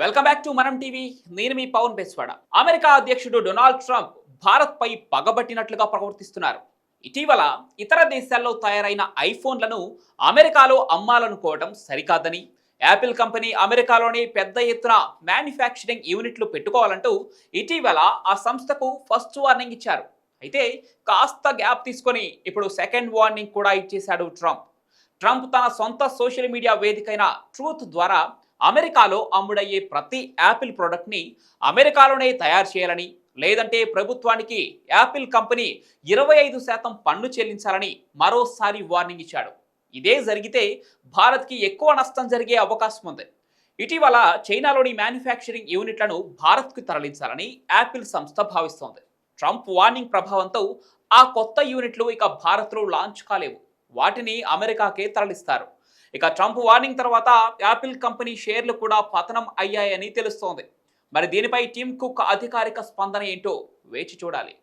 Welcome back to Manam TV నేను మీ Pawan Beswada. America అధ్యక్షుడు డొనాల్డ్ ట్రంప్ భారత్పై పగబట్టినట్లుగా ప్రవర్తిస్తున్నారు. ఇటీవల ఇతర దేశాల్లో తయారైన ఐఫోన్లను అమెరికాలో అమ్మాలనుకోవడం సరికాదని యాపిల్ కంపెనీ అమెరికాలోనే పెద్ద ఎత్తున మ్యానుఫ్యాక్చరింగ్ యూనిట్లు పెట్టుకోవాలంటూ ఇటీవల ఆ సంస్థకు ఫస్ట్ వార్నింగ్ ఇచ్చారు. అయితే కాస్త గ్యాప్ తీసుకొని ఇప్పుడు సెకండ్ వార్నింగ్ కూడా ఇచ్చేశాడు ట్రంప్. ట్రంప్ తన సొంత సోషల్ మీడియా వేదికైన ట్రూత్ ద్వారా అమెరికాలో అమ్ముడయ్యే ప్రతి యాపిల్ ప్రోడక్ట్ని అమెరికాలోనే తయారు చేయాలని లేదంటే ప్రభుత్వానికి యాపిల్ కంపెనీ ఇరవై ఐదు శాతం పన్ను చెల్లించాలని మరోసారి వార్నింగ్ ఇచ్చాడు. ఇదే జరిగితే భారత్కి ఎక్కువ నష్టం జరిగే అవకాశం ఉంది. ఇటీవల చైనాలోని మ్యానుఫ్యాక్చరింగ్ యూనిట్లను భారత్కు తరలించాలని యాపిల్ సంస్థ భావిస్తోంది. ట్రంప్ వార్నింగ్ ప్రభావంతో ఆ కొత్త యూనిట్లు ఇక భారత్లో లాంచ్ కాలేవు. వాటిని అమెరికాకే తరలిస్తారు. ఇక ట్రంప్ వార్నింగ్ తర్వాత యాపిల్ కంపెనీ షేర్లు కూడా పతనం అయ్యాయని తెలుస్తోంది. మరి దీనిపై టీమ్ కుక్ అధికారిక స్పందన ఏంటో వేచి చూడాలి.